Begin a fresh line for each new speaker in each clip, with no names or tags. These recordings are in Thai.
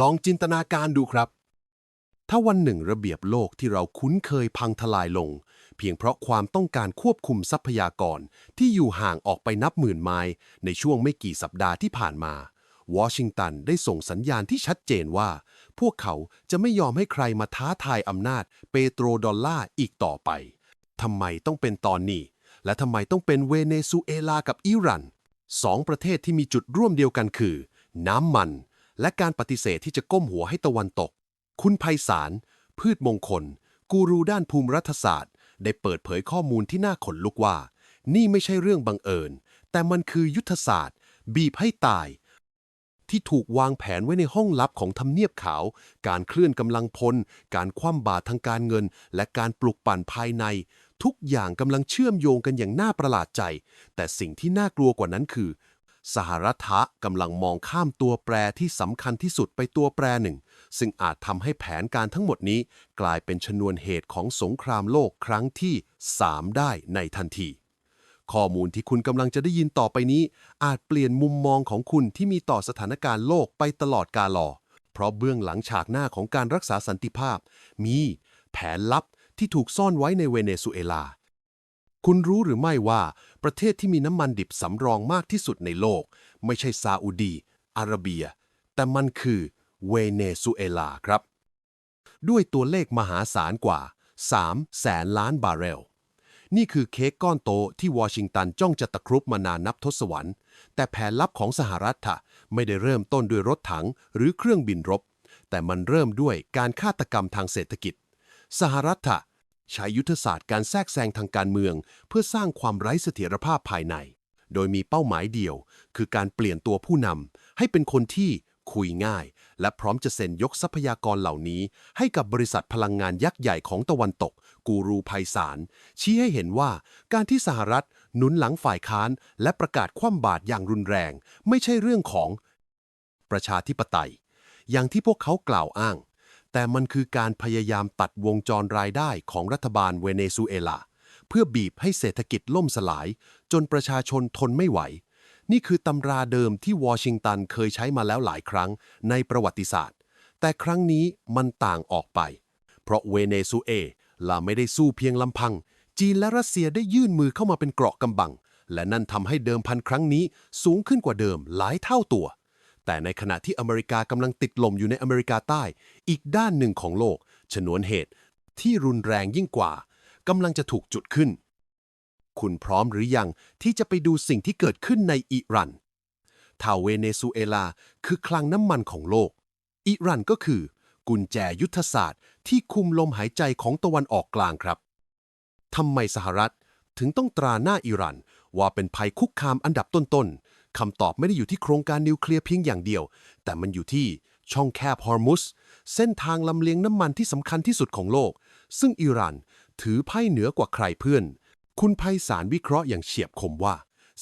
ลองจินตนาการดูครับ ถ้าวันหนึ่งระเบียบโลกที่เราคุ้นเคยพังทลายลง เพียงเพราะความต้องการควบคุมทรัพยากรที่อยู่ห่างออกไปนับหมื่นไมล์ในช่วงไม่กี่สัปดาห์ที่ผ่านมาวอชิงตันได้ส่งสัญญาณที่ชัดเจนว่า พวกเขาจะไม่ยอมให้ใครมาท้าทายอำนาจเปโตรดอลลาร์อีกต่อไปทำไมต้องเป็นตอนนี้ และทำไมต้องเป็นเวเนซุเอลากับอิหรันสองประเทศที่มีจุดร่วมเดียวกันคือ น้ำมัน และการปฏิเสธที่จะก้มหัวให้ตะวันตก คุณไพศาล พืชมงคล กูรูด้านภูมิรัฐศาสตร์ ได้เปิดเผยข้อมูลที่น่าขนลุกว่า นี่ไม่ใช่เรื่องบังเอิญ แต่มันคือยุทธศาสตร์ บีบให้ตาย ที่ถูกวางแผนไว้ในห้องลับของทำเนียบขาว การเคลื่อนกำลังพล การคว่ำบาตรทางการเงิน และการปลุกปั่นภายใน ทุกอย่างกำลังเชื่อมโยงกันอย่างน่าประหลาดใจ แต่สิ่งที่น่ากลัวกว่านั้นคือ สหรัฐะกำลังมองข้ามตัวแปรที่สำคัญที่สุดไปตัวแปรหนึ่ง ซึ่งอาจทำให้แผนการทั้งหมดนี้ กลายเป็นชนวนเหตุของสงครามโลกครั้งที่ 3 ได้ในทันที ข้อมูลที่คุณกำลังจะได้ยินต่อไปนี้ อาจเปลี่ยนมุมมองของคุณที่มีต่อสถานการณ์โลกไปตลอดกาลอเพราะเบื้องหลังฉากหน้าของการรักษาสันติภาพ มีแผนลับที่ถูกซ่อนไว้ในเวเนซุเอลา คุณรู้หรือไม่ว่า ประเทศที่มีน้ำมันดิบสำรองมากที่สุดในโลก ไม่ใช่ซาอุดี อาระเบีย แต่มันคือเวเนซุเอลาครับ ด้วยตัวเลขมหาศาลกว่า 3 แสนล้านบาร์เรล นี่คือเค้กก้อนโตที่วอชิงตันจ้องจะตะครุบมานานนับทศวรรษ แต่แผนลับของสหรัฐะไม่ได้เริ่มต้นด้วยรถถังหรือเครื่องบินรบ แต่มันเริ่มด้วยการฆาตกรรมทางเศรษฐกิจ สหรัฐะ ใช้ยุทธศาสตร์การแทรกแซงทางการเมือง เพื่อสร้างความไร้เสถียรภาพภายใน โดยมีเป้าหมายเดียว คือการเปลี่ยนตัวผู้นำให้เป็นคนที่คุยง่าย และพร้อมจะเซ็นยกทรัพยากรเหล่านี้ ให้กับบริษัทพลังงานยักษ์ใหญ่ของตะวันตก กูรูไพศาลชี้ให้เห็นว่าการที่สหรัฐหนุนหลังฝ่ายค้าน และประกาศคว่ำบาตรอย่างรุนแรง ไม่ใช่เรื่องของ ประชาธิปไตย อย่างที่พวกเขากล่าวอ้าง แต่มันคือการพยายามตัดวงจรรายได้ของรัฐบาลเวเนซุเอลา เพื่อบีบให้เศรษฐกิจล่มสลาย จนประชาชนทนไม่ไหว นี่คือตำราเดิมที่วอชิงตันเคยใช้มาแล้วหลายครั้งในประวัติศาสตร์ แต่ครั้งนี้มันต่างออกไป เพราะเวเนซุเอลาไม่ได้สู้เพียงลำพัง จีนและรัสเซียได้ยื่นมือเข้ามาเป็นเกราะกำบัง และนั่นทำให้เดิมพันครั้งนี้สูงขึ้นกว่าเดิมหลายเท่าตัว แต่ในขณะที่อเมริกากำลังติดลมอยู่ในอเมริกาใต้ อีกด้านหนึ่งของโลก ชนวนเหตุที่รุนแรงยิ่งกว่ากำลังจะถูกจุดขึ้น คุณพร้อมหรือยังที่จะไปดูสิ่งที่เกิดขึ้นในอิหรันถ้าเวเนซุเอลาคือคลังน้ำมันของโลก อิหรันก็คือ กุญแจยุทธศาสตร์ ที่คุมลมหายใจของตะวันออกกลางครับทำไมสหรัฐถึงต้องตราหน้าอิหรันว่าเป็นภัยคุกคามอันดับต้นๆ คำตอบไม่ได้อยู่ที่โครงการนิวเคลียร์เพียงอย่างเดียว แต่มันอยู่ที่ช่องแคบฮอร์มุสเส้นทางลำเลียงน้ำมันที่สำคัญที่สุดของโลก ซึ่งอิหรันถือไพ่เหนือกว่าใครเพื่อน คุณไพศาลวิเคราะห์อย่างเฉียบคมว่า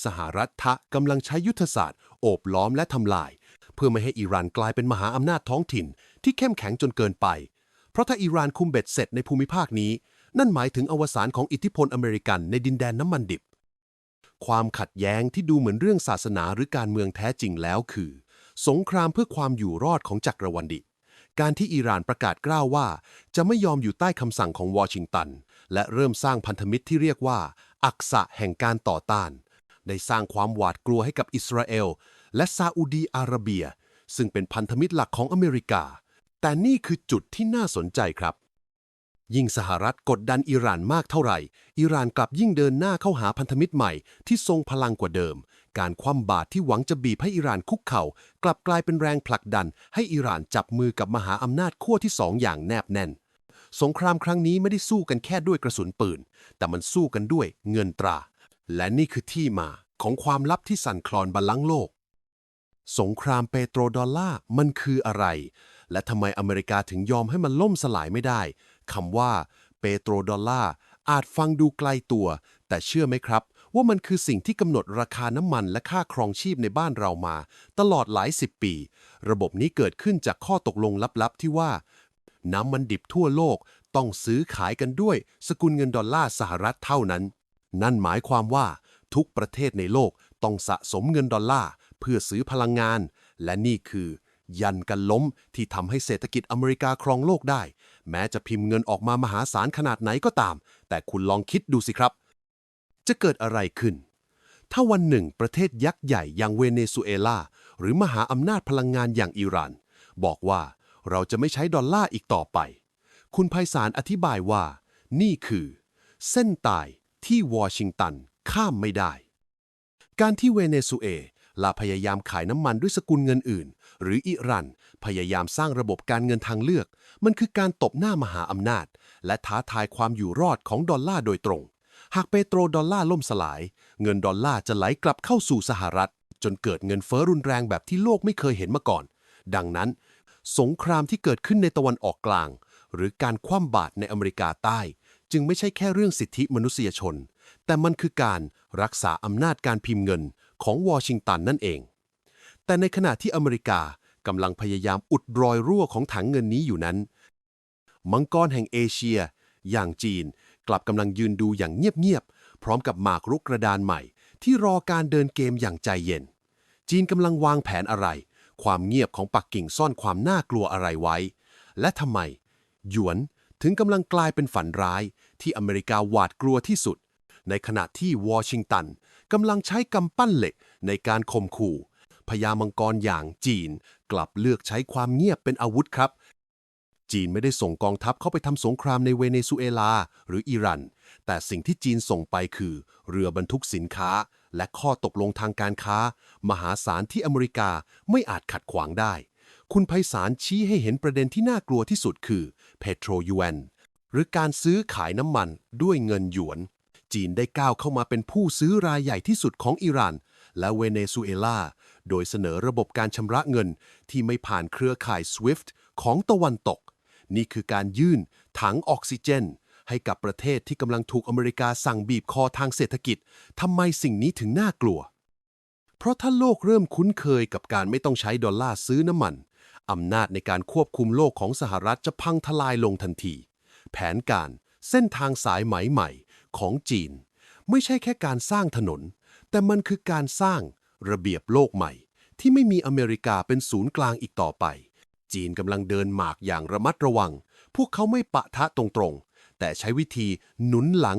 สหรัฐทะกำลังใช้ยุทธศาสตร์ โอบล้อมและทำลาย เพื่อไม่ให้อิหร่านกลายเป็นมหาอำนาจท้องถิ่น ที่เข้มแข็งจนเกินไป เพราะถ้าอิหร่านคุมเบ็ดเสร็จในภูมิภาคนี้ นั่นหมายถึงอวสานของอิทธิพลอเมริกันในดินแดนน้ำมันดิบ ความขัดแย้งที่ดูเหมือนเรื่องศาสนาหรือการเมืองแท้จริงแล้วคือ สงครามเพื่อความอยู่รอดของจักรวรรดิ การที่อิหร่านประกาศกล้าวว่า จะไม่ยอมอยู่ใต้คำสั่งของวอชิงตัน และเริ่มสร้างพันธมิตรที่เรียกว่า อักษะแห่งการต่อต้าน ได้สร้างความหวาดกลัวให้กับอิสราเอล และซาอุดีอาระเบีย ซึ่งเป็นพันธมิตรหลักของอเมริกา แต่นี่คือจุดที่น่าสนใจครับ ยิ่งสหรัฐกดดันอิหร่านมากเท่าไหร่ อิหร่านกลับยิ่งเดินหน้าเข้าหาพันธมิตรใหม่ที่ทรงพลังกว่าเดิม การคว่ำบาตรที่หวังจะบีบให้อิหร่านคุกเข่า กลับกลายเป็นแรงผลักดัน ให้อิหร่านจับมือกับมหาอำนาจขั้วที่สองอย่างแนบแน่น สงครามครั้งนี้ไม่ได้สู้กันแค่ด้วยกระสุนปืน แต่มันสู้กันด้วยเงินตรา และนี่คือที่มาของความลับที่สั่นคลอนบัลลังก์โลก สงครามเปโตรดอลลาร์มันคืออะไร และทำไมอเมริกาถึงยอมให้มันล่มสลายไม่ได้ คำว่าเปโตรดอลลาร์อาจฟังดูไกลตัว แต่เชื่อไหมครับ ว่ามันคือสิ่งที่กำหนดราคาน้ำมันและค่าครองชีพในบ้านเรามา ตลอดหลายสิบปี ระบบนี้เกิดขึ้นจากข้อตกลงลับๆ ที่ว่า น้ำมันดิบทั่วโลกต้องซื้อขายกันด้วย สกุลเงินดอลลาร์สหรัฐเท่านั้น นั่นหมายความว่า ทุกประเทศในโลกต้องสะสมเงินดอลลาร์เพื่อซื้อพลังงาน และนี่คือ ยันกันล้มที่ทำให้เศรษฐกิจอเมริกาครองโลกได้ แม้จะพิมพ์เงินออกมามหาศาลขนาดไหนก็ตาม แต่คุณลองคิดดูสิครับ จะเกิดอะไรขึ้น ถ้าวันหนึ่งประเทศยักษ์ใหญ่อย่างเวเนซุเอลา หรือมหาอำนาจพลังงานอย่างอิหร่าน บอกว่าเราจะไม่ใช้ดอลลาร์อีกต่อไป คุณไพศาลอธิบายว่า นี่คือ เส้นตายที่วอชิงตันข้ามไม่ได้ การที่เวเนซุเอลาพยายามขายน้ำมันด้วยสกุลเงินอื่น หรืออิหรันพยายามสร้างระบบการเงินทางเลือก มันคือการตบหน้ามหาอำนาจ และท้าทายความอยู่รอดของดอลลาร์โดยตรง หากเปโตรดอลลาร์ล่มสลาย เงินดอลลาร์จะไหลกลับเข้าสู่สหรัฐ จนเกิดเงินเฟ้อรุนแรงแบบที่โลกไม่เคยเห็นมาก่อน ดังนั้น สงครามที่เกิดขึ้นในตะวันออกกลาง หรือการคว่ำบาตรในอเมริกาใต้ จึงไม่ใช่แค่เรื่องสิทธิมนุษยชน แต่มันคือการรักษาอำนาจการพิมพ์เงินของวอชิงตันนั่นเอง แต่ในขณะที่อเมริกา กำลังพยายามอุดรอยรั่วของถังเงินนี้อยู่นั้น มังกรแห่งเอเชีย อย่างจีน กลับกำลังยืนดูอย่างเงียบๆ พร้อมกับหมากรุกกระดานใหม่ ที่รอการเดินเกมอย่างใจเย็น จีนกำลังวางแผนอะไร ความเงียบของปักกิ่งซ่อนความน่ากลัวอะไรไว้ และทำไม หยวนถึงกำลังกลายเป็นฝันร้ายที่อเมริกาหวาดกลัวที่สุด ในขณะที่วอชิงตันกำลังใช้กำปั้นเหล็กในการข่มขู่ พญามังกรอย่างจีน กลับเลือกใช้ความเงียบเป็นอาวุธครับ จีนไม่ได้ส่งกองทัพเข้าไปทำสงครามในเวเนซุเอลา หรืออิหรันแต่สิ่งที่จีนส่งไปคือ เรือบรรทุกสินค้า และข้อตกลงทางการค้า มหาศาลที่อเมริกาไม่อาจขัดขวางได้ คุณไพศาลชี้ให้เห็นประเด็นที่น่ากลัวที่สุดคือเพโตรยูเอนหรือการซื้อขายน้ำมันด้วยเงินหยวน จีนได้ก้าวเข้ามาเป็นผู้ซื้อรายใหญ่ที่สุดของอิหร่านและเวเนซุเอลา โดยเสนอระบบการชำระเงินที่ไม่ผ่านเครือข่าย SWIFT ของตะวันตก นี่คือการยื่นถังออกซิเจน ให้กับประเทศที่กำลังถูกอเมริกาสั่งบีบคอทางเศรษฐกิจทำไมสิ่งนี้ถึงน่ากลัว เพราะถ้าโลกเริ่มคุ้นเคยกับการไม่ต้องใช้ดอลลาร์ซื้อน้ำมันอำนาจในการควบคุมโลกของสหรัฐจะพังทลายลงทันที แผนการเส้นทางสายไหมใหม่ของจีน ไม่ใช่แค่การสร้างถนน แต่มันคือการสร้าง ระเบียบโลกใหม่ ที่ไม่มีอเมริกาเป็นศูนย์กลางอีกต่อไป จีนกำลังเดินหมากอย่างระมัดระวัง พวกเขาไม่ปะทะตรงๆ แต่ใช้วิธีหนุนหลัง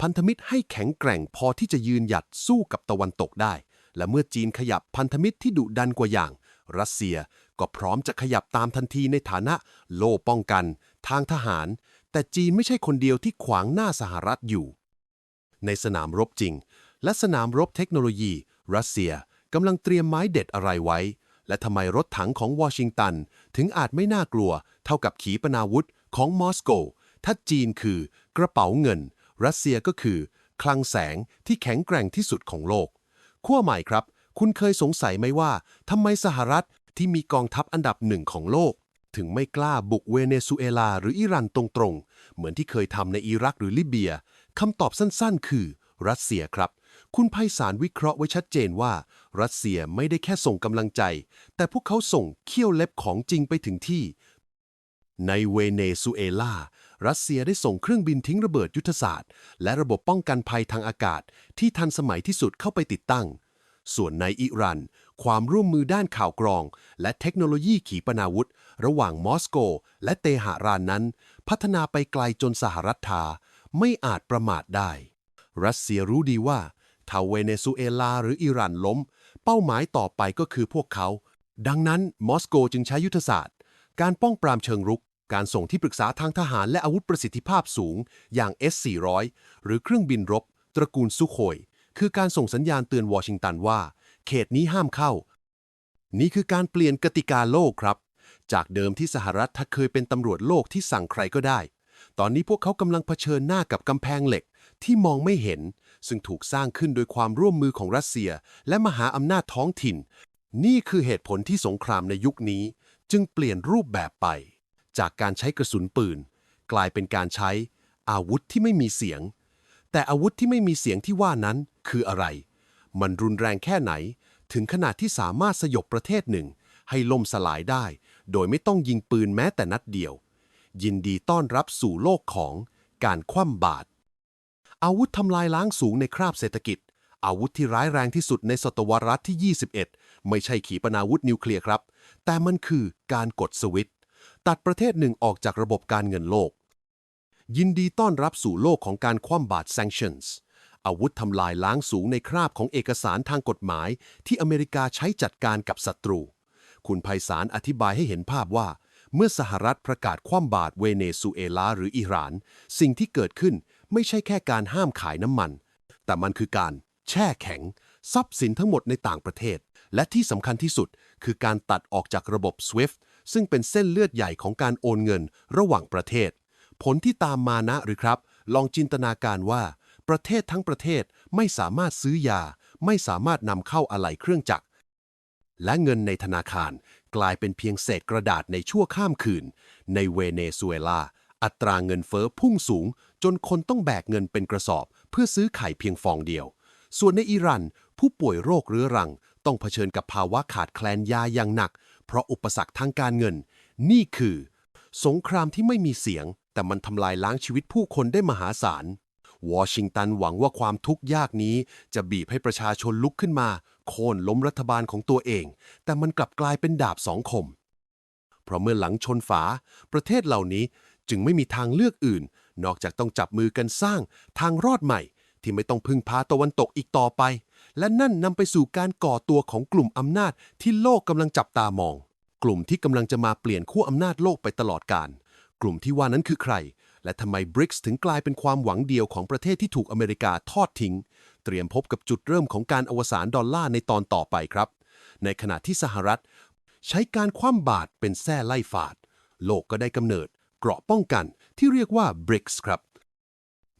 พันธมิตรให้แข็งแกร่งพอที่จะยืนหยัดสู้กับตะวันตกได้ และเมื่อจีนขยับพันธมิตรที่ดุดันกว่าอย่าง รัสเซียก็พร้อมจะขยับตามทันทีในฐานะโล่ป้องกัน ทางทหาร แต่จีนไม่ใช่คนเดียวที่ขวางหน้าสหรัฐอยู่ ในสนามรบจริง และสนามรบเทคโนโลยี รัสเซียกำลังเตรียมไม้เด็ดอะไรไว้ และทำไมรถถังของวอชิงตัน ถึงอาจไม่น่ากลัว เท่ากับขีปนาวุธของมอสโก ถ้าจีนคือกระเป๋าเงิน รัสเซียก็คือ คลังแสงที่แข็งแกร่งที่สุดของโลกขั้วใหม่ครับ คุณเคยสงสัยไหมว่าทำไมสหรัฐที่มีกองทัพอันดับหนึ่งของโลก ถึงไม่กล้าบุกเวเนซุเอลา หรืออิหรันตรงๆ เหมือนที่เคยทำในอิรักหรือลิเบียคำตอบสั้นๆ คือ รัสเซียครับ คุณไพศาลวิเคราะห์ไว้ชัดเจนว่า รัสเซียไม่ได้แค่ส่งกำลังใจ แต่พวกเขาส่งเขี้ยวเล็บของจริงไปถึงที่ ในเวเนซุเอลา รัสเซียได้ส่งเครื่องบินทิ้งระเบิดยุทธศาสตร์ และระบบป้องกันภัยทางอากาศ ที่ทันสมัยที่สุดเข้าไปติดตั้ง ส่วนในอิรัน ความร่วมมือด้านข่าวกรอง และเทคโนโลยีขีปนาวุธ ระหว่างมอสโก และเตหะรานนั้น พัฒนาไปไกลจนสหรัฐทาไม่อาจประมาทได้ รัสเซียรู้ดีว่า ถ้าเวเนซุเอลาหรืออิหร่านล้ม เป้าหมายต่อไปก็คือพวกเขา ดังนั้นมอสโกจึงใช้ยุทธศาสตร์ การป้องปรามเชิงรุก การส่งที่ปรึกษาทางทหารและอาวุธประสิทธิภาพสูง อย่าง S-400 หรือเครื่องบินรบ ตระกูลซุโคย คือการส่งสัญญาณเตือนวอชิงตันว่า เขตนี้ห้ามเข้า นี่คือการเปลี่ยนกติกาโลกครับ จากเดิมที่สหรัฐถ้าเคยเป็นตำรวจโลกที่สั่งใครก็ได้ ตอนนี้พวกเขากำลังเผชิญหน้ากับกำแพงเหล็กที่มองไม่เห็น ซึ่งถูกสร้างขึ้นโดยความร่วมมือของรัสเซีย และมหาอำนาจท้องถิ่น นี่คือเหตุผลที่สงครามในยุคนี้ จึงเปลี่ยนรูปแบบไป จากการใช้กระสุนปืน กลายเป็นการใช้อาวุธที่ไม่มีเสียง แต่อาวุธที่ไม่มีเสียงที่ว่านั้นคืออะไร มันรุนแรงแค่ไหน ถึงขนาดที่สามารถสยบประเทศหนึ่ง ให้ล่มสลายได้ โดยไม่ต้องยิงปืนแม้แต่นัดเดียว ยินดีต้อนรับสู่โลกของการคว่ำบาตร อาวุธทำลายล้างสูงในคราบเศรษฐกิจ อาวุธที่ร้ายแรงที่สุดในศตวรรษที่ 21 ไม่ใช่ขีปนาวุธนิวเคลียร์ครับ แต่มันคือการกดสวิตตัดประเทศหนึ่งออกจากระบบการเงินโลก ยินดีต้อนรับสู่โลกของการคว่ำบาตร sanctions อาวุธทำลายล้างสูงในคราบของเอกสารทางกฎหมาย ที่อเมริกาใช้จัดการกับศัตรู คุณไพศาลอธิบายให้เห็นภาพว่า เมื่อสหรัฐประกาศคว่ำบาตรเวเนซุเอลาหรืออิหร่าน สิ่งที่เกิดขึ้น ไม่ใช่แค่การห้ามขายน้ำมัน แต่มันคือการแช่แข็ง ทรัพย์สินทั้งหมดในต่างประเทศ และที่สำคัญที่สุดคือการตัดออกจากระบบ SWIFT ซึ่งเป็นเส้นเลือดใหญ่ของการโอนเงินระหว่างประเทศ ผลที่ตามมานะหรือครับ ลองจินตนาการว่า ประเทศทั้งประเทศไม่สามารถซื้อยา ไม่สามารถนำเข้าอะไหล่เครื่องจักร และเงินในธนาคารกลายเป็นเพียงเศษกระดาษในชั่วข้ามคืน ในเวเนซุเอลา อัตราเงินเฟ้อพุ่งสูง จนคนต้องแบกเงินเป็นกระสอบ เพื่อซื้อไข่เพียงฟองเดียว ส่วนในอิหรันผู้ป่วยโรคเรื้อรัง ต้องเผชิญกับภาวะขาดแคลนยาอย่างหนัก เพราะอุปสรรคทางการเงิน นี่คือ สงครามที่ไม่มีเสียง แต่มันทำลายล้างชีวิตผู้คนได้มหาศาลวอชิงตันหวังว่าความทุกข์ยากนี้ จะบีบให้ประชาชนลุกขึ้นมา โค่นล้มรัฐบาลของตัวเอง แต่มันกลับกลายเป็นดาบสองคม เพราะเมื่อหลังชนฝา ประเทศเหล่านี้ จึงไม่มีทางเลือกอื่น นอกจากต้องจับมือกันสร้างทางรอดใหม่ ที่ไม่ต้องพึ่งพาตะวันตกอีกต่อไป และนั่นนำไปสู่การก่อตัวของกลุ่มอำนาจที่โลกกำลังจับตามอง กลุ่มที่กำลังจะมาเปลี่ยนขั้วอำนาจโลกไปตลอดกาลกลุ่มที่ว่านั้นคือใคร และทำไมบริกส์ถึงกลายเป็นความหวังเดียวของประเทศที่ถูกอเมริกาทอดทิ้ง เตรียมพบกับจุดเริ่มของการอวสานดอลลาร์ในตอนต่อไปครับ ในขณะที่สหรัฐ ใช้การคว่ำบาตรเป็นแส้ไล่ฝาด โลกก็ได้กำเนิด เกราะป้องกันที่เรียกว่า BRICS ครับ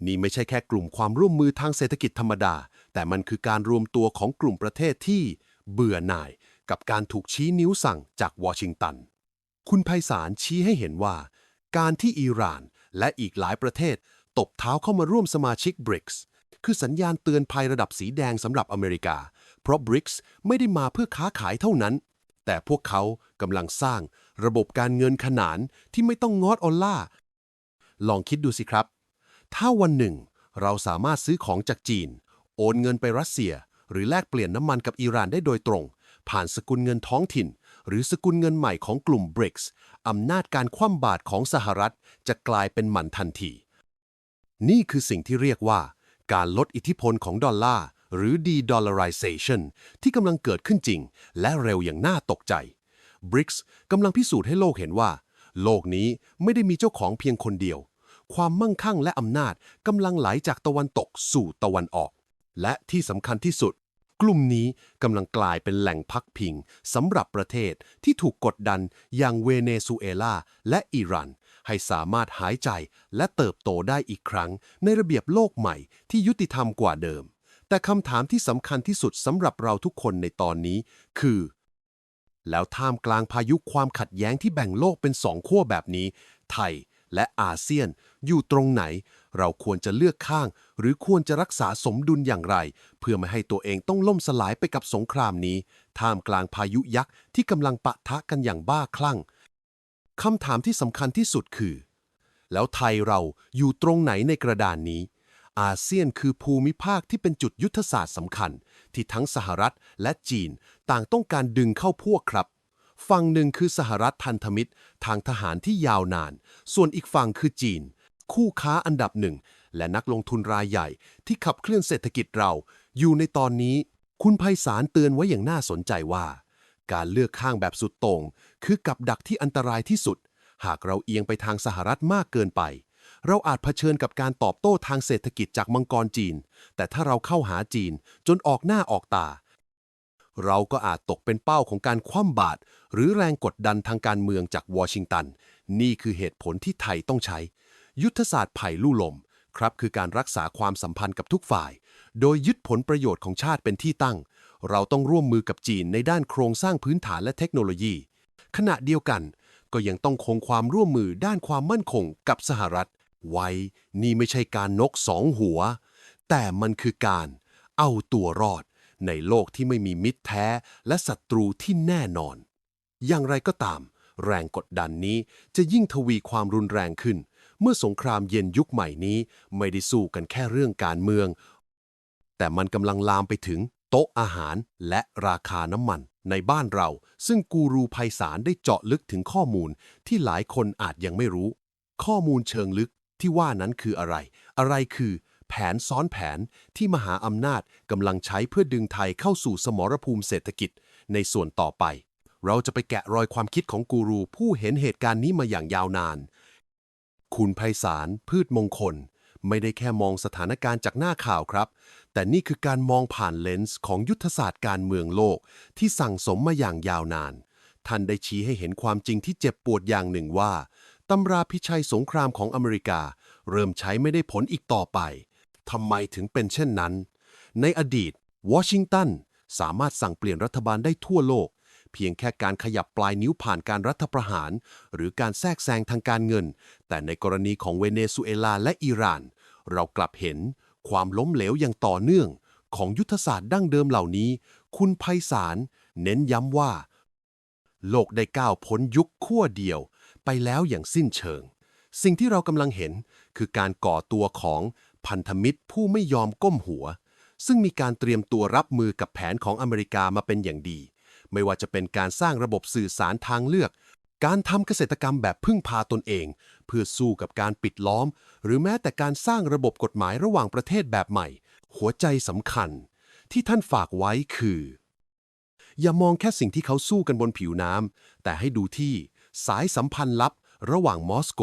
นี่ไม่ใช่แค่กลุ่มความร่วมมือทางเศรษฐกิจธรรมดา แต่มันคือการรวมตัวของกลุ่มประเทศที่เบื่อหน่าย กับการถูกชี้นิ้วสั่งจากวอชิงตัน คุณไพศาลชี้ให้เห็นว่า การที่อิหร่านและอีกหลายประเทศ ตบเท้าเข้ามาร่วมสมาชิก BRICS คือสัญญาณเตือนภัยระดับสีแดงสำหรับอเมริกา เพราะ BRICS ไม่ได้มาเพื่อค้าขายเท่านั้น แต่พวกเขากำลังสร้างระบบการเงินขนานที่ไม่ต้องงอดออลล่า ลองคิดดูสิครับ ถ้าวันหนึ่ง เราสามารถซื้อของจากจีน โอนเงินไปรัสเซีย หรือแลกเปลี่ยนน้ำมันกับอิหร่านได้โดยตรง ผ่านสกุลเงินท้องถิ่น หรือสกุลเงินใหม่ของกลุ่ม BRICS อำนาจการคว่ำบาตรของสหรัฐจะกลายเป็นหมันทันที นี่คือสิ่งที่เรียกว่า การลดอิทธิพลของดอลลาร์ หรือ de-dollarization ที่กำลังเกิดขึ้นจริง และเร็วอย่างน่าตกใจ BRICS กำลังพิสูจน์ให้โลกเห็นว่า โลกนี้ไม่ได้มีเจ้าของเพียงคนเดียว ความมั่งคั่งและอำนาจกำลังไหลจากตะวันตกสู่ตะวันออก และที่สำคัญที่สุด กลุ่มนี้กำลังกลายเป็นแหล่งพักพิงสำหรับประเทศที่ถูกกดดันอย่างเวเนซุเอลาและอิหร่านให้สามารถหายใจและเติบโตได้อีกครั้งในระเบียบโลกใหม่ที่ยุติธรรมกว่าเดิม แต่คำถามที่สำคัญที่สุดสำหรับเราทุกคนในตอนนี้ คือ แล้วท่ามกลางพายุความขัดแย้งที่แบ่งโลกเป็นสองขั้วแบบนี้ ไทยและอาเซียนอยู่ตรงไหน เราควรจะเลือกข้าง หรือควรจะรักษาสมดุลอย่างไร เพื่อไม่ให้ตัวเองต้องล่มสลายไปกับสงครามนี้ ท่ามกลางพายุยักษ์ที่กำลังปะทะกันอย่างบ้าคลั่งคำถามที่สำคัญที่สุดคือ แล้วไทยเราอยู่ตรงไหนในกระดานนี้ อาเซียนคือภูมิภาคที่เป็นจุดยุทธศาสตร์สำคัญ ที่ทั้งสหรัฐและจีนต่างต้องการดึงเข้าพวกครับ ฝั่งหนึ่งคือสหรัฐพันธมิตร ทางทหารที่ยาวนาน ส่วนอีกฝั่งคือจีน คู่ค้าอันดับหนึ่ง และนักลงทุนรายใหญ่ ที่ขับเคลื่อนเศรษฐกิจเรา อยู่ในตอนนี้ คุณไพศาลเตือนไว้อย่างน่าสนใจว่า การเลือกข้างแบบสุดโต่งคือกับดักที่อันตรายที่สุด หากเราเอียงไปทางสหรัฐมากเกินไป เราอาจเผชิญกับการตอบโต้ทางเศรษฐกิจจากมังกรจีน แต่ถ้าเราเข้าหาจีนจนออกหน้าออกตา เราก็อาจตกเป็นเป้าของการคว่ำบาตรหรือแรงกดดันทางการเมืองจากวอชิงตัน นี่คือเหตุผลที่ไทยต้องใช้ ยุทธศาสตร์ไผ่ลู่ลมครับคือการรักษาความสัมพันธ์กับทุกฝ่าย โดยยึดผลประโยชน์ของชาติเป็นที่ตั้ง เราต้องร่วมมือกับจีนในด้านโครงสร้างพื้นฐานและเทคโนโลยี ขณะเดียวกันก็ยังต้องคงความร่วมมือด้านความมั่นคงกับสหรัฐ ไว้ นี่ไม่ใช่การนกสองหัว แต่มันคือการเอาตัวรอด ในโลกที่ไม่มีมิตรแท้และศัตรูที่แน่นอน อย่างไรก็ตาม แรงกดดันนี้จะยิ่งทวีความรุนแรงขึ้น เมื่อสงครามเย็นยุคใหม่นี้ไม่ได้สู้กันแค่เรื่องการเมือง แต่มันกำลังลามไปถึงโต๊ะอาหารและราคาน้ำมันในบ้านเรา ซึ่งกูรูภัยสารได้เจาะลึกถึงข้อมูลที่หลายคนอาจยังไม่รู้ ข้อมูลเชิงลึก ที่ว่านั้นคืออะไร อะไรคือ แผนซ้อนแผนที่มหาอำนาจกำลังใช้เพื่อดึงไทยเข้าสู่สมรภูมิเศรษฐกิจในส่วนต่อไป เราจะไปแกะรอยความคิดของกูรูผู้เห็นเหตุการณ์นี้มาอย่างยาวนาน คุณไพศาลพืชมงคล ไม่ได้แค่มองสถานการณ์จากหน้าข่าวครับ แต่นี่คือการมองผ่านเลนส์ของยุทธศาสตร์การเมืองโลก ที่สั่งสมมาอย่างยาวนาน ท่านได้ชี้ให้เห็นความจริงที่เจ็บปวดอย่างหนึ่งว่า ตำราพิชัยสงครามของอเมริกา เริ่มใช้ไม่ได้ผลอีกต่อไป ทำไมถึงเป็นเช่นนั้น ในอดีต วอชิงตันสามารถสั่งเปลี่ยนรัฐบาลได้ทั่วโลก เพียงแค่การขยับปลายนิ้วผ่านการรัฐประหาร หรือการแทรกแซงทางการเงิน แต่ในกรณีของเวเนซุเอลาและอิหร่าน เรากลับเห็นความล้มเหลวอย่างต่อเนื่อง ของยุทธศาสตร์ดั้งเดิมเหล่านี้ คุณไพศาลเน้นย้ำว่า โลกได้ก้าวพ้นยุคขั้วเดียว ไปแล้วอย่างสิ้นเชิง สิ่งที่เรากำลังเห็นคือการก่อตัวของพันธมิตรผู้ไม่ยอมก้มหัว ซึ่งมีการเตรียมตัวรับมือกับแผนของอเมริกามาเป็นอย่างดี ไม่ว่าจะเป็นการสร้างระบบสื่อสารทางเลือก การทำเกษตรกรรมแบบพึ่งพาตนเอง เพื่อสู้กับการปิดล้อม หรือแม้แต่การสร้างระบบกฎหมายระหว่างประเทศแบบใหม่ หัวใจสำคัญ ที่ท่านฝากไว้คือ อย่ามองแค่สิ่งที่เขาสู้กันบนผิวน้ำแต่ให้ดูที่ สายสัมพันธ์ลับ ระหว่างมอสโก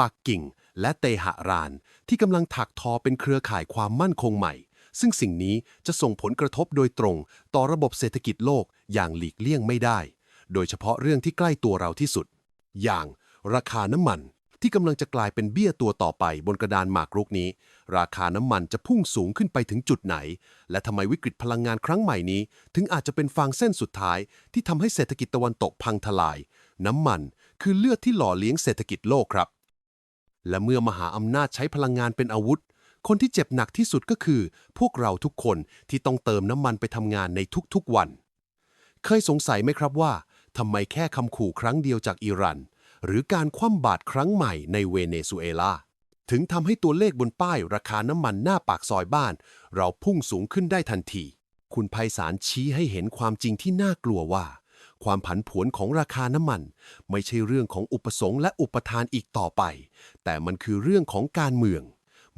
ปักกิ่ง และเตหะราน ที่กำลังถักทอเป็นเครือข่ายความมั่นคงใหม่ ซึ่งสิ่งนี้จะส่งผลกระทบโดยตรง ต่อระบบเศรษฐกิจโลกอย่างหลีกเลี่ยงไม่ได้ โดยเฉพาะเรื่องที่ใกล้ตัวเราที่สุด อย่างราคาน้ำมันที่กำลังจะกลายเป็นเบี้ยตัวต่อไปบนกระดานหมากรุกนี้ ราคาน้ำมันจะพุ่งสูงขึ้นไปถึงจุดไหน และทำไมวิกฤตพลังงานครั้งใหม่นี้ ถึงอาจจะเป็นฟางเส้นสุดท้ายที่ทำให้เศรษฐกิจตะวันตกพังทลาย น้ำมันคือเลือดที่หล่อเลี้ยงเศรษฐกิจโลกครับ และเมื่อมหาอำนาจใช้พลังงานเป็นอาวุธ คนที่เจ็บหนักที่สุดก็คือ พวกเราทุกคนที่ต้องเติมน้ำมันไปทำงานในทุกๆวัน เคยสงสัยไหมครับว่าทำไมแค่คำขู่ครั้งเดียวจากอิหรันหรือการคว่ำบาตรครั้งใหม่ในเวเนซุเอลาถึงทำให้ตัวเลขบนป้ายราคาน้ำมันหน้าปากซอยบ้าน เราพุ่งสูงขึ้นได้ทันที คุณไพศาลชี้ให้เห็นความจริงที่น่ากลัวว่า ความผันผวนของราคาน้ำมัน ไม่ใช่เรื่องของอุปสงค์และอุปทานอีกต่อไป แต่มันคือเรื่องของการเมือง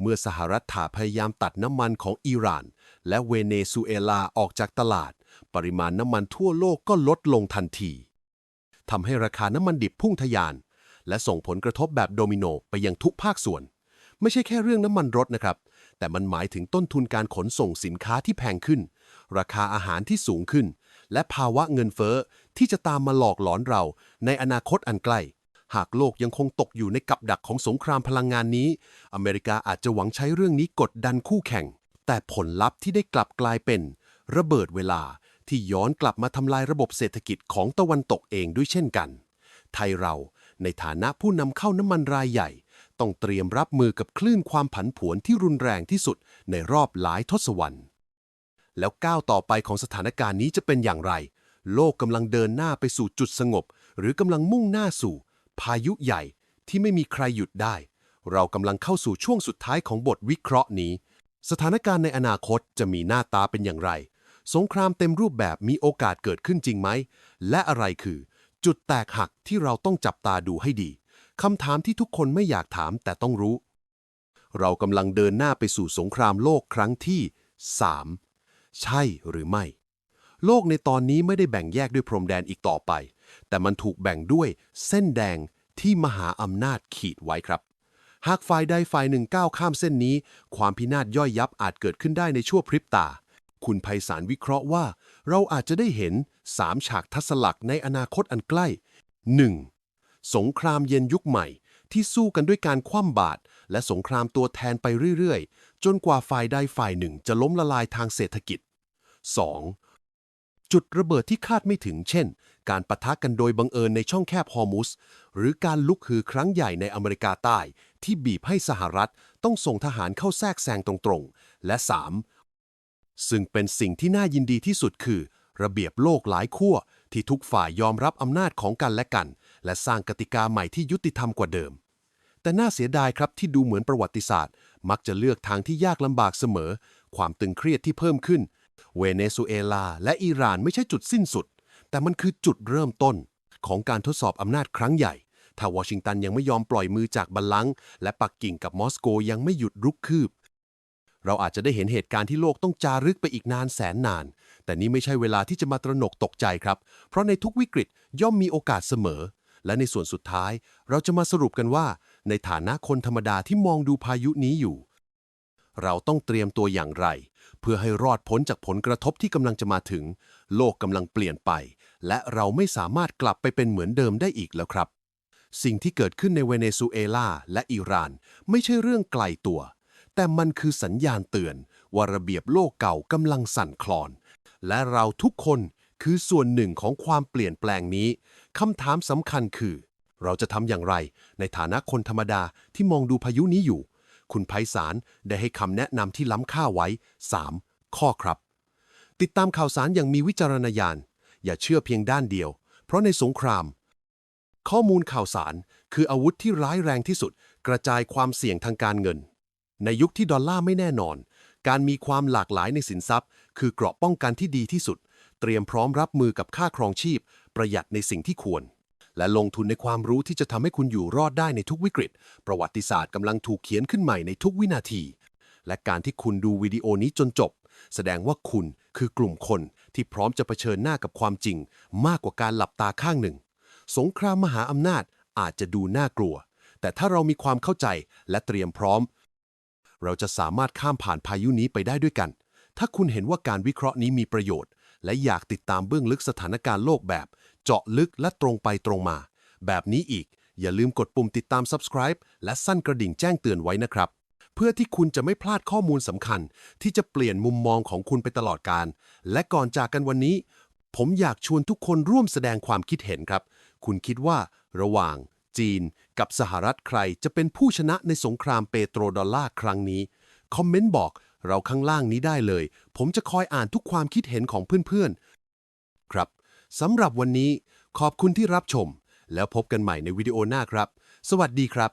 เมื่อสหรัฐถาพยายามตัดน้ำมันของอิหร่าน และเวเนซุเอลาออกจากตลาด ปริมาณน้ำมันทั่วโลกก็ลดลงทันทีทำให้ราคาน้ำมันดิบพุ่งทะยาน และส่งผลกระทบแบบโดมิโนไปยังทุกภาคส่วน ไม่ใช่แค่เรื่องน้ำมันรถนะครับ แต่มันหมายถึงต้นทุนการขนส่งสินค้าที่แพงขึ้น ราคาอาหารที่สูงขึ้น และภาวะเงินเฟ้อ ที่จะตามมาหลอกหลอนเราในอนาคตอันใกล้ หากโลกยังคงตกอยู่ในกับดักของสงครามพลังงานนี้ อเมริกาอาจจะหวังใช้เรื่องนี้กดดันคู่แข่ง แต่ผลลัพธ์ที่ได้กลับกลายเป็น ระเบิดเวลาที่ย้อนกลับมาทำลายระบบเศรษฐกิจของตะวันตกเองด้วยเช่นกัน ไทยเราในฐานะผู้นำเข้าน้ำมันรายใหญ่ ต้องเตรียมรับมือกับคลื่นความผันผวนที่รุนแรงที่สุดในรอบหลายทศวรรษแล้วก้าวต่อไปของสถานการณ์นี้จะเป็นอย่างไร โลกกำลังเดินหน้าไปสู่จุดสงบ หรือกำลังมุ่งหน้าสู่ พายุใหญ่ที่ไม่มีใครหยุดได้ เรากำลังเข้าสู่ช่วงสุดท้ายของบทวิเคราะห์นี้ สถานการณ์ในอนาคตจะมีหน้าตาเป็นอย่างไร สงครามเต็มรูปแบบมีโอกาสเกิดขึ้นจริงไหม และอะไรคือ จุดแตกหักที่เราต้องจับตาดูให้ดีคำถามที่ทุกคนไม่อยากถามแต่ต้องรู้ เรากำลังเดินหน้าไปสู่สงครามโลกครั้งที่ 3 ใช่หรือไม่ โลกในตอนนี้ไม่ได้แบ่งแยกด้วยพรมแดนอีกต่อไป แต่มันถูกแบ่งด้วยเส้นแดงที่มหาอำนาจขีดไว้ครับ หากฝ่ายใดฝ่ายหนึ่งก้าวข้ามเส้นนี้ ความพินาศย่อยยับอาจเกิดขึ้นได้ในชั่วพริบตา คุณไพศาลวิเคราะห์ว่า เราอาจจะได้เห็นสามฉากทัศลักษณ์ในอนาคตอันใกล้ 1. สงครามเย็นยุคใหม่ ที่สู้กันด้วยการคว่ำบาตรและสงครามตัวแทนไปเรื่อยๆ จนกว่าฝ่ายใดฝ่ายหนึ่งจะล้มละลายทางเศรษฐกิจ 2. จุดระเบิดที่คาดไม่ถึง เช่น การปะทะกันโดยบังเอิญในช่องแคบฮอร์มุส หรือการลุกฮือครั้งใหญ่ในอเมริกาใต้ ที่บีบให้สหรัฐต้องส่งทหารเข้าแทรกแซงตรงๆ และ 3. ซึ่งเป็นสิ่งที่น่ายินดีที่สุดคือ ระเบียบโลกหลายขั้วที่ทุกฝ่ายยอมรับอำนาจของกันและกัน และสร้างกติกาใหม่ที่ยุติธรรมกว่าเดิม แต่น่าเสียดายครับที่ดูเหมือนประวัติศาสตร์ มักจะเลือกทางที่ยากลำบากเสมอ ความตึงเครียดที่เพิ่มขึ้น เวเนซุเอลาและอิหร่านไม่ใช่จุดสิ้นสุด แต่มันคือจุดเริ่มต้นของการทดสอบอำนาจครั้งใหญ่ ถ้าวอชิงตันยังไม่ยอมปล่อยมือจากบัลลังก์และปักกิ่งกับมอสโกยังไม่หยุดรุกคืบ เราอาจจะได้เห็นเหตุการณ์ที่โลกต้องจารึกไปอีกนานแสนนาน แต่นี่ไม่ใช่เวลาที่จะมาตระหนกตกใจครับ เพราะในทุกวิกฤตย่อมมีโอกาสเสมอ และในส่วนสุดท้าย เราจะมาสรุปกันว่า ในฐานะคนธรรมดาที่มองดูพายุนี้อยู่ เราต้องเตรียมตัวอย่างไร เพื่อให้รอดพ้นจากผลกระทบที่กำลังจะมาถึง โลกกำลังเปลี่ยนไป และเราไม่สามารถกลับไปเป็นเหมือนเดิมได้อีกแล้วครับ สิ่งที่เกิดขึ้นในเวเนซุเอลาและอิหร่าน ไม่ใช่เรื่องไกลตัว แต่มันคือสัญญาณเตือน ว่าระเบียบโลกเก่ากำลังสั่นคลอน และเราทุกคนคือส่วนหนึ่งของความเปลี่ยนแปลงนี้คำถามสำคัญคือ เราจะทำอย่างไร ในฐานะคนธรรมดาที่มองดูพายุนี้อยู่ คุณไพศาลได้ให้คำแนะนำที่ล้ำค่าไว้ 3 ข้อครับ ติดตามข่าวสารอย่างมีวิจารณญาณ อย่าเชื่อเพียงด้านเดียว เพราะในสงคราม ข้อมูลข่าวสารคืออาวุธที่ร้ายแรงที่สุด กระจายความเสี่ยงทางการเงิน ในยุคที่ดอลลาร์ไม่แน่นอน การมีความหลากหลายในสินทรัพย์ คือเกราะป้องกันที่ดีที่สุด เตรียมพร้อมรับมือกับค่าครองชีพ ประหยัดในสิ่งที่ควร และลงทุนในความรู้ที่จะทำให้คุณอยู่รอดได้ในทุกวิกฤต ประวัติศาสตร์กำลังถูกเขียนขึ้นใหม่ในทุกวินาที และการที่คุณดูวิดีโอนี้จนจบ แสดงว่าคุณคือกลุ่มคนที่พร้อมจะเผชิญหน้ากับความจริง มากกว่าการหลับตาข้างหนึ่ง สงครามมหาอำนาจอาจจะดูน่ากลัว แต่ถ้าเรามีความเข้าใจและเตรียมพร้อม เราจะสามารถข้ามผ่านพายุนี้ไปได้ด้วยกัน ถ้าคุณเห็นว่าการวิเคราะห์นี้มีประโยชน์ และอยากติดตามเบื้องลึกสถานการณ์โลกแบบ เจาะลึกและตรงไปตรงมา แบบนี้อีก อย่าลืมกดปุ่มติดตาม subscribe และสั้นกระดิ่งแจ้งเตือนไว้นะครับ เพื่อที่คุณจะไม่พลาดข้อมูลสำคัญ ที่จะเปลี่ยนมุมมองของคุณไปตลอดการ และก่อนจากกันวันนี้ ผมอยากชวนทุกคนร่วมแสดงความคิดเห็นครับ คุณคิดว่าระหว่างจีนกับสหรัฐใครจะเป็นผู้ชนะในสงครามเปโตรดอลลาร์ครั้งนี้ คอมเมนต์บอกเราข้างล่างนี้ได้เลย ผมจะคอยอ่านทุกความคิดเห็นของเพื่อนๆ ครับ สำหรับวันนี้ขอบคุณที่รับชม แล้วพบกันใหม่ในวิดีโอหน้าครับ สวัสดีครับ